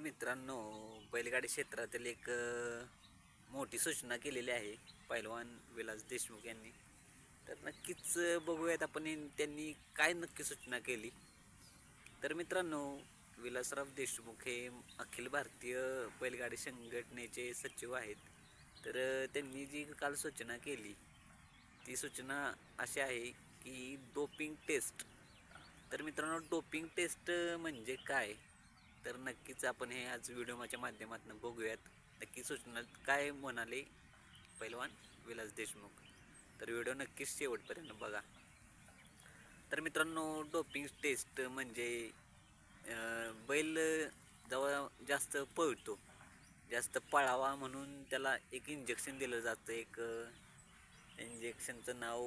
मित्रांनो बैलगाडी क्षेत्रातील एक मोठी सूचना केलेली आहे पैलवान विलास देशमुख यांनी. तर नक्कीच बघूयात आपण त्यांनी काय नक्की सूचना केली. तर मित्रांनो विलासराव देशमुख हे अखिल भारतीय बैलगाडी संघटनेचे सचिव आहेत. तर त्यांनी जी काल सूचना केली ती सूचना अशी आहे की डोपिंग टेस्ट. तर मित्रांनो डोपिंग टेस्ट म्हणजे काय? तर नक्कीच आपण हे आज व्हिडिओच्या माध्यमातून बघूयात. नक्की सूचना काय म्हणाले पैलवान विलास देशमुख? तर व्हिडिओ नक्कीच शेवटपर्यंत बघा. तर मित्रांनो डोपिंग टेस्ट म्हणजे बैल जेव्हा जास्त पळतो जास्त पळावा म्हणून त्याला एक इंजेक्शन दिलं जातं. एक इंजेक्शनचं नाव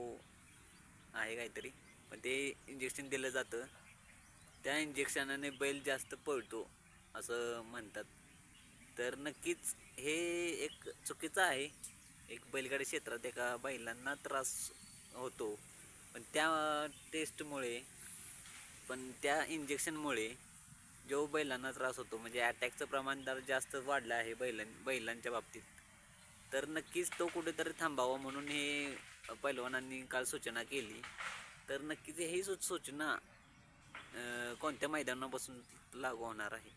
आहे काहीतरी. पण ते इंजेक्शन दिलं जातं. त्या इंजेक्शनाने बैल जास्त पळतो असं म्हणतात. तर नक्कीच हे एक चुकीचं आहे. एक बैलगाडी क्षेत्रात एका बैलांना त्रास होतो. पण त्या टेस्टमुळे पण त्या इंजेक्शनमुळे जो बैलांना त्रास होतो म्हणजे अटॅकचं प्रमाण जर जास्त वाढलं आहे बैलां बैलांच्या बाबतीत. तर नक्कीच तो कुठेतरी थांबावा म्हणून हे पैलवानांनी काल सूचना केली. तर नक्कीच ही सू सूचना कोणत्या मैदानापासून लागू होणार आहे?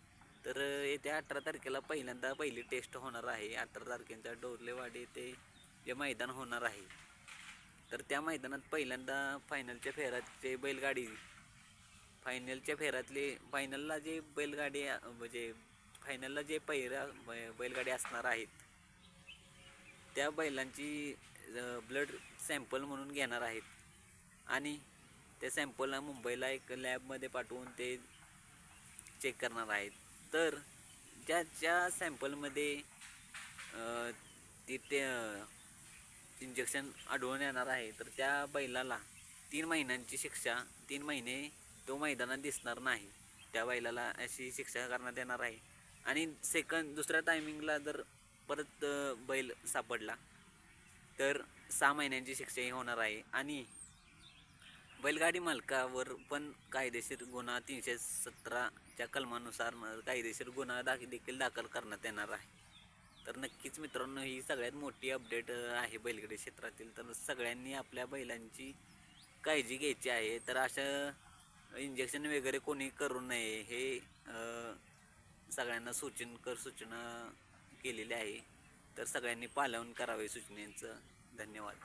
तर येत्या अठरा तारखेला पहिल्यांदा पहिली टेस्ट होणार आहे. अठरा तारखेच्या डोरलेवाडी येथे जे मैदान होणार आहे. तर त्या मैदानात पहिल्यांदा फायनलच्या फेऱ्याचे बैलगाडी फायनलच्या फेरातले फायनलला जे बैलगाडी म्हणजे फायनलला जे पहिरा बैलगाडी असणार आहेत त्या बैलांची ब्लड सॅम्पल म्हणून घेणार आहेत. आणि त्या सॅम्पलला मुंबईला एक लॅबमध्ये पाठवून ते चेक करणार आहेत. तर ज्या ज्या सॅम्पलमध्ये अं, तिथे इंजेक्शन आढळून येणार आहे तर त्या बैलाला तीन महिन्यांची शिक्षा तीन महिने तो मैदानात दिसणार नाही. त्या बैलाला अशी शिक्षा करण्यात येणार आहे. आणि सेकंड दुसऱ्या टायमिंगला जर परत बैल सापडला तर सहा महिन्यांची शिक्षाही होणार आहे. आणि बैलगाडी मालकावर पण कायदेशीर गुन्हा तीनशे सतराच्या कलमानुसार कायदेशीर गुन्हा दाख देखील दाखल करण्यात येणार आहे. तर नक्कीच मित्रांनो ही सगळ्यात मोठी अपडेट आहे बैलगाडी क्षेत्रातील. तर सगळ्यांनी आपल्या बैलांची काळजी घ्यायची आहे. तर अशा इंजेक्शन वगैरे कोणी करू नये हे सगळ्यांना सूचन कर सूचना केलेली आहे. तर सगळ्यांनी पालन करावे सूचनेचं. धन्यवाद.